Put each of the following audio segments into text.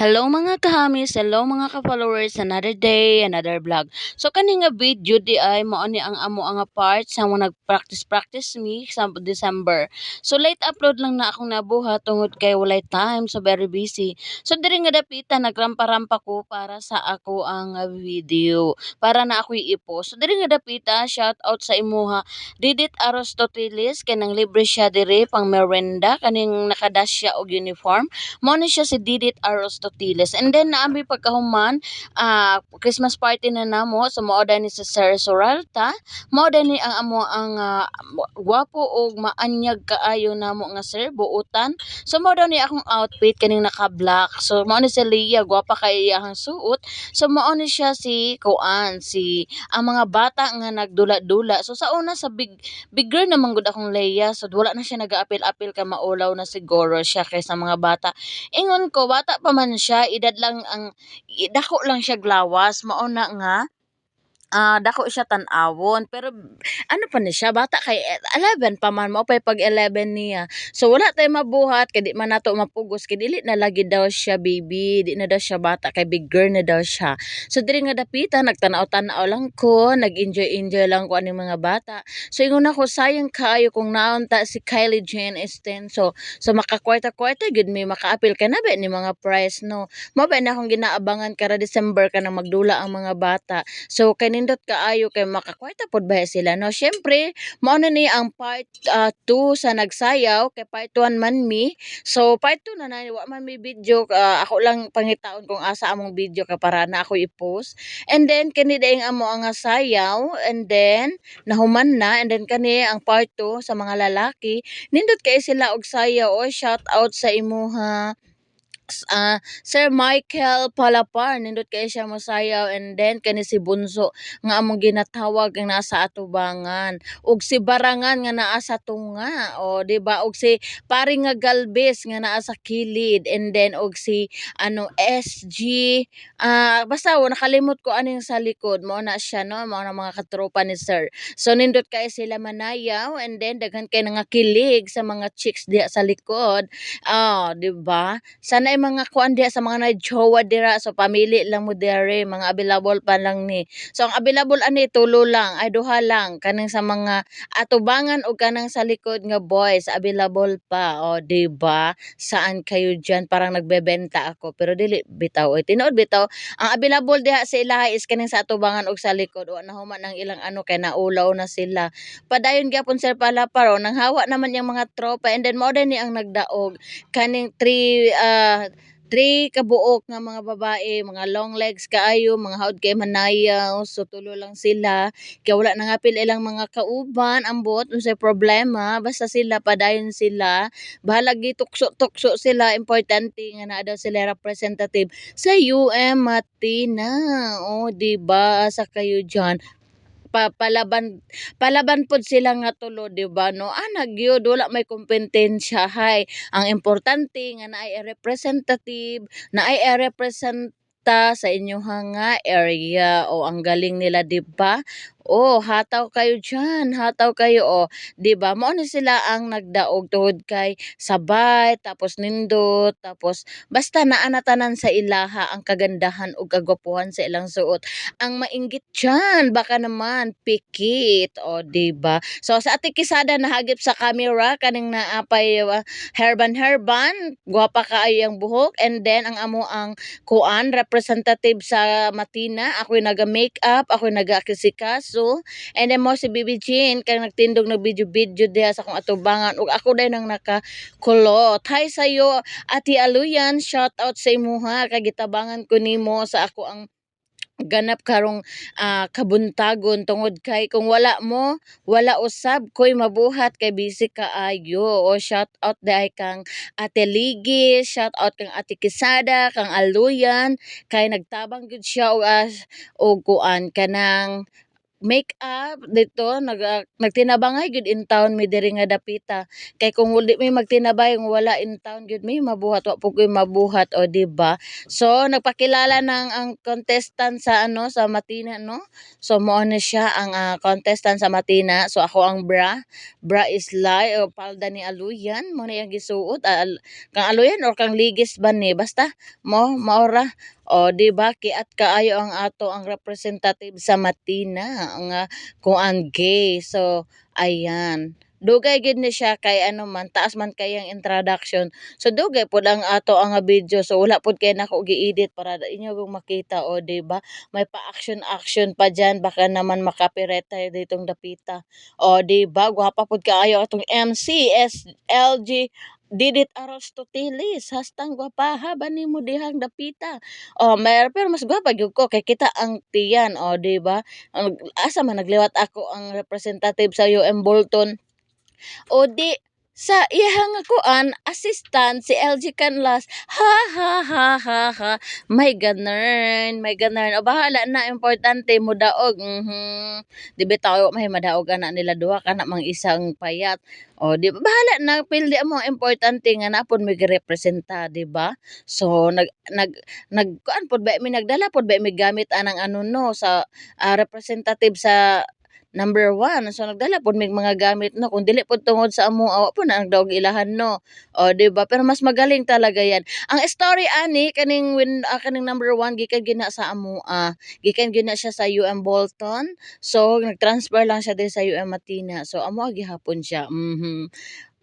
Hello mga kahamis, hello mga ka-followers, another day, another vlog. So kani nga video di ay mao ni ang amo ang part sa mo nag-practice practice me sa December. So late upload lang na akong nabuhat tungod kay walay time, so very busy. So diri nga dapita nagrampa-rampa ko para sa ako ang video, para na ako i-post. So diri nga dapita, shout out sa imuha Didit Aristoteles kanang libre siya diri pang merenda kaning nakadash siya og uniform. Mao ni siya si Didit Aristoteles. And then naami pagkahuman, ah Christmas party na namo so mao ni sa Sir Soralta. Mao ni ang amo ang ah, gwapo og maanyag kaayo namo nga sir buutan. So mao ni akong outfit kaning naka-black. So mao ni si Leah gwapa kay iyang suot. So mao ni siya si Kuan si ang mga bata nga nagdula-dula. So sa una sa big bigger naman gud akong Leia. So wala na siya nag-apil-apil ka maulaw na siguro siya kaysa mga bata. Ingon ko bata pa man siya, edad lang ang dako lang siya glawas, mao na nga ah dako siya tan-awon pero ano pa ni siya bata kay 11 pa man mo pay pag 11 niya. So wala tay mabuhat kay di man nato mapugos kay dili na lagi daw siya baby di na daw siya bata kay big girl na daw siya. So diri nga dapita nagtanaw-tanaw lang ko nag-enjoy enjoy lang ko aning mga bata. So ingon ako sayang kaayo kung naunta si Kylie Jane Estenso. So makakwarta-kwarta gud may makaapil ka na ba ni mga prize no? Mo ba na akong ginaabangan kara December ka nang magdula ang mga bata. So kanindot kaayo kay makakwarta pod ba sila no. Syempre mao na ni ang part 2 sa nagsayaw kay part 1 man mi. So part 2 na na wa man mi video ah, ako lang pangitaon kung asa among video ka para na ako i-post. And then kani daing amo ang sayaw and then nahuman na and then kani ang part 2 sa mga lalaki nindot kay sila og sayaw o shout out sa imuha s- ah, Sir Michael Palapar nindot kay siya mosayaw and then kani si Bunso nga among ginatawag ang nasa atubangan. Ug si Barangan nga naa sa tunga o di ba? Ug si pari nga Galvez nga naa sa kilid and then ug si ano SG ah basta wa nakalimot ko aning sa likod. Mo na siya no? Mao na mga katropa ni Sir. So nindot kay sila manayaw and then daghan kay nga kilig sa mga chicks diha sa likod. Oh di ba? Sana mga kuan diha sa mga nagjowa dira so pamili lang mo diri mga available pa lang ni. So ang available ani tulo lang ay duha lang kanang sa mga atubangan o kanang sa likod nga boys available pa o di ba saan kayo diyan parang nagbebenta ako pero dili bitaw. Oy tinuod bitaw. Ang available diha sa ilaha is kaning sa atubangan og sa likod. Wa na human ang ilang ano kay naulaw na sila. Padayon gyapon sir pala paro nang hawa naman yung mga tropa and then mo ni ang nagdaog. Kaning three ah three kabuok nga mga babae, mga long legs kaayo, mga haod kay manayaw, so tulo lang sila. Kaya wala na nga pil ilang mga kauban, ambot, unsay problema, basta sila padayon sila. Bahala gitukso-tukso sila, importante nga na daw sila representative sa UM Matina. O, di ba? Asa kayo diyan? Pa, palaban palaban pod sila nga tulo di ba? No ana gyud wala may kompetensya. Hay ang importante nga naay representative naay representa sa inyong nga area o ang galing nila di ba Oh, hataw kayo dyan, hataw kayo, oh. 'Di ba? Mao ni sila ang nagdaog tuhod kay sabay, tapos nindot, tapos basta naa na tanan sa ilaha ang kagandahan ug kagwapuhan sa ilang suot ang mainggit diyan baka naman pikit o di ba so sa ati kisada nahagip sa camera kaning naapay uh, herban herban gwapa kaayo ang buhok and then ang amo ang kuan representative sa Matina ako naga makeup ako naga kisikaso and then mo si Bibi Jean kang nagtindog ng video video diha sa akong atubangan. Ug ako din ang nakakulot. Hi sayo Ati Aluyan shout out sa imuha kay gitabangan ko nimo sa ako ang ganap karong ah, kabuntagon tungod kay kung wala mo wala usab koy mabuhat kay busy kaayo o shout out dahi kang Ate Ligi shout out kang Ate Kisada kang Aluyan. Kay nagtabang gud siya og uh, og kuan kanang make up dito nag ah, nagtinabangay gyud in town mi diri nga dapita. Kay kung wali mi magtinabay kung wala in town gyud mi mabuhat wa pud mabuhat o di ba? So nagpakilala ng ang contestant sa ano sa Matina no? So mo ni siya ang ah, contestant sa Matina. So ako ang bra. Bra is lie o palda ni Aluyan. Mo na yung gisuot al- kang Aluyan or kang ligis ba ni? Basta mo maora o di ba? Kiat kaayo ang ato ang representative sa Matina nga kung ang gay. So ayan. Dugay gid ni siya kay ano man taas man kay ang introduction. So dugay pud ang ato ang nga video. So wala pud kay nako gi-edit para inyo kung makita. O di ba? May pa action pa dyan. Baka naman makapirate ditong dapita. O di ba? Gwapa pud kaayo atong MC SLG Didit Aristoteles hastang gwapaha ba nimo dihang dapita Oh, mer pero mas gwapa gyud ko kay kita ang tiyan, oh, 'di ba? Asa man nagliwat ako ang representative sa UM Bolton. O di sa iyang kuan assistant si LG Canlas. Ha ha ha ha ha. May ganern, may ganern. O bahala na importante mo daog. Mhm. Di bitaw may madaog ana nila duha kana mang isang payat. O di ba bahala na pildi mo importante nga napon may representa, di ba? So nag nag nag kuan pod ba mi nagdala pod ba mi gamit anang ano no sa ah, representative sa number one. So nagdala pod mig mga gamit no kung dili pod tungod sa amo awa po na nagdaog ilahan no. O di ba? Pero mas magaling talaga yan. Ang story ani kaning win ah, kaning number one gikan gina sa amo ah, gikan gina siya sa UM Bolton. So nag-transfer lang siya din sa UM Matina. So amo gihapon siya. Mhm.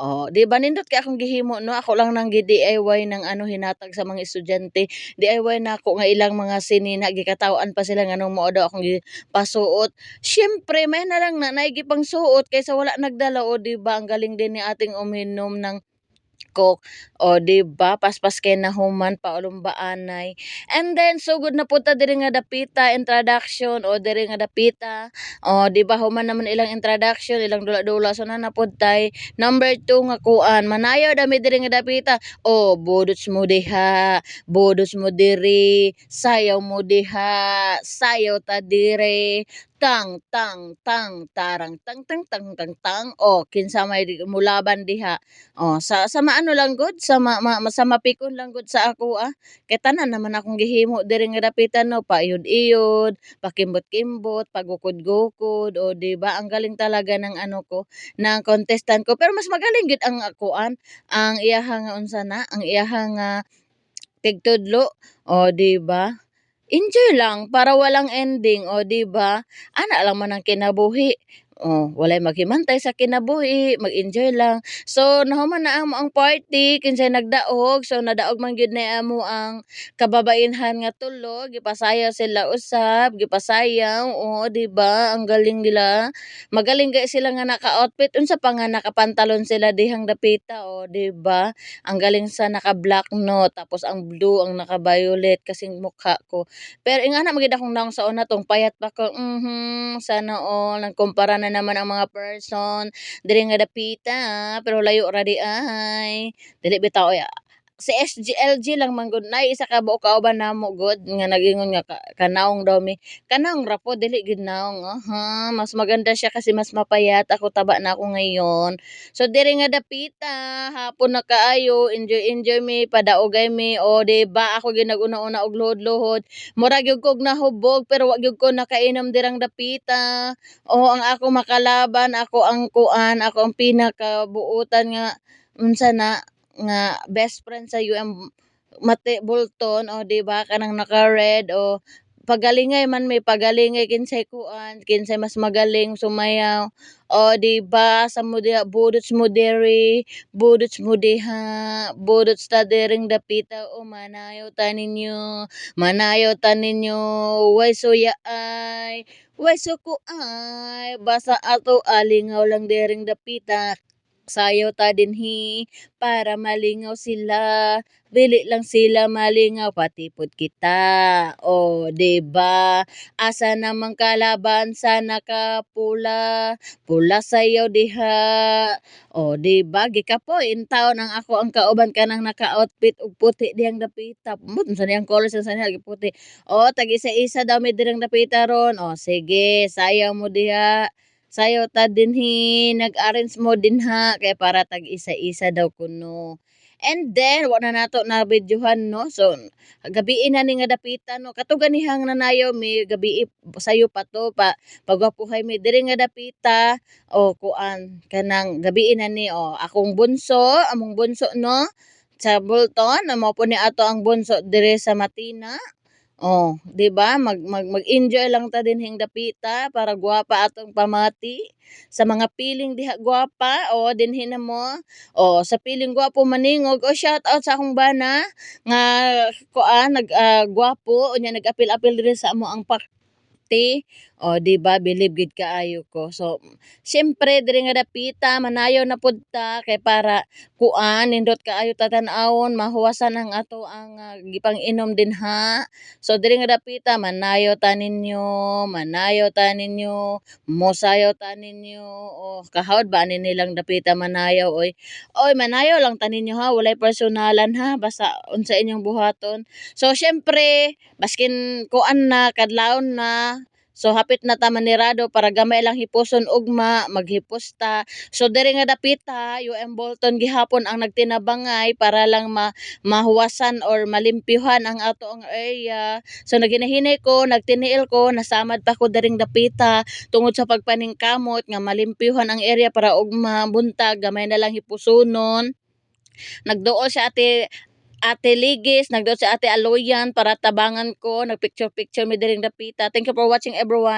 Oh, 'di ba nindot kay akong gihimo no, ako lang nang gi-DIY ng ano hinatag sa mga estudyante. DIY na ako nga ilang mga sinina gikatawan pa sila nga nung mao daw akong gipasuot. Siyempre may na lang na naay gipangsuot kaysa wala nagdala o 'di ba ang galing din ni ating uminom ng Coke. O, 'di ba? Paspas kay nahuman paulumbaanay. And then sugod na punta diri nga dapita introduction o diri nga dapita. O, 'di ba human naman ilang introduction, ilang dula-dula so na napud tay number 2 nga kuan. Manayaw dami diri nga dapita. O, budots mo diha, budots mo diri, sayaw mo diha, sayaw ta diri tang tang tang tarang tang tang tang tang tang. O kinsa may mulaban diha. Oh, sa sa maano lang gud sa ma, ma, sa mapikon lang gud sa ako ah. Kay tanan naman akong gihimo diri nga dapitan no, paiyod-iyod, pakimbot-kimbot, pagukod-gukod. O di ba? Ang galing talaga ng ano ko, ng contestant ko. Pero mas magaling gid ang akuan, ang iyahang unsa na, ang iyahang nga tigtudlo. O di ba? Enjoy lang para walang ending o di ba? Ana lang man ang kinabuhi. Oh, walay maghimantay sa kinabuhi, mag-enjoy lang. So nahuman na ang ang party kinsay nagdaog, so nadaog man gyud na amo ang kababainhan nga tulo, gipasayaw sila usab, gipasayaw, oo, di ba? Ang galing nila. Magaling gay sila nga naka-outfit, unsa pa nga nakapantalon sila dihang dapita, o, di ba? Ang galing sa naka-black no, tapos ang blue ang naka-violet kasing mukha ko. Pero ingana magid akong naong sa una tong payat pa ko. Mhm, sana all nagkumpara na naman ang mga person diri nga dapita pero layo ra di ay. Dili bitaw ya. Si SGLG lang man gud. Nay isa ka buo kauban namo gud nga nagingon nga ka, kanaong daw mi. Kanaong ra po dili gid naong. Aha, mas maganda siya kasi mas mapayat. Ako taba na ako ngayon. So diri nga dapita. Hapon na kaayo. Enjoy enjoy mi. Padaogay mi. O di ba? Ako ginaguna-una og luhod-luhod. Murag gyud kog nahubog pero wa gyud ko nakainom dirang dapita. O ang ako makalaban, ako ang kuan, ako ang pinakabuutan nga unsa na nga best friend sa UM Mate Bolton o di ba? Kanang naka-red o pagalingay man may pagalingay kinsay kuan, kinsay mas magaling sumayaw. O di ba? Sa mo budots mo diri, budots mo diha, budots ta diring dapita. O manayaw ta ninyo, manayaw ta ninyo, way suya ay. Why so ko ay basa ato alingaw lang dering dapita sayo ta dinhi para malingaw sila. Dili lang sila malingaw pati pud kita. O, di ba? Asa namang kalaban sa nakapula? Pula sayaw diha. O, di ba? Gikapoy in taon ang ako ang kauban kanang naka-outfit og puti diyang dapita. Mut sa niyang colors sa niya puti. O, tag isa-isa daw mi dirang dapita ron. O, sige, sayaw mo diha. Sayaw ta dinhi, nag-arrange mo dinha kay para tag isa-isa daw kuno. And then, wala na nato na videohan, no? So, gabi na ni nga dapita, no? Kato ganihang nanayo mi, gabi sayo pa to, pa, pagwapuhay mi, diri nga dapita, o, kuan, kanang gabi na ni, o, akong bunso, among bunso, no? Sa Bolton, amo po ni ato ang bunso dire sa Matina. Oh, 'di ba? Mag, mag mag-enjoy lang ta dinhing dapita para gwapa atong pamati. Sa mga piling diha gwapa, o dinhi na mo. O sa piling gwapo maningog, o shout out sa akong bana nga kuan nag ah, gwapo unya nag-apil-apil diri sa amo ang party. O di ba believe gid kaayo ko. So syempre diri nga dapita manayo na pud ta kay para kuan nindot kaayo ta tan-awon mahuwasan ang ato ang uh, gipang-inom dinha. So diri nga dapita manayo ta ninyo, manayo ta ninyo, mosayaw ta ninyo. O kahawd ba ani nilang dapita manayaw oy. Oy manayaw lang ta ninyo ha, walay personalan ha, basta unsa inyong buhaton. So syempre baskin kuan na kadlawon na So hapit na ta manirado para gamay lang hipuson ugma, maghipos ta. So diri nga dapita, UM Bolton gihapon ang nagtinabangay para lang ma mahuwasan or malimpyuhan ang ato ang area. So naginahinay ko, nagtiniil ko, nasamad pa ko daring dapita tungod sa pagpaningkamot nga malimpyuhan ang area para ugma buntag gamay na lang hipusonon. Nagduol sa ate Ate Ligis, nagduol sa Ate Aloyan para tabangan ko, nagpicture-picture mi diring dapita. Thank you for watching everyone.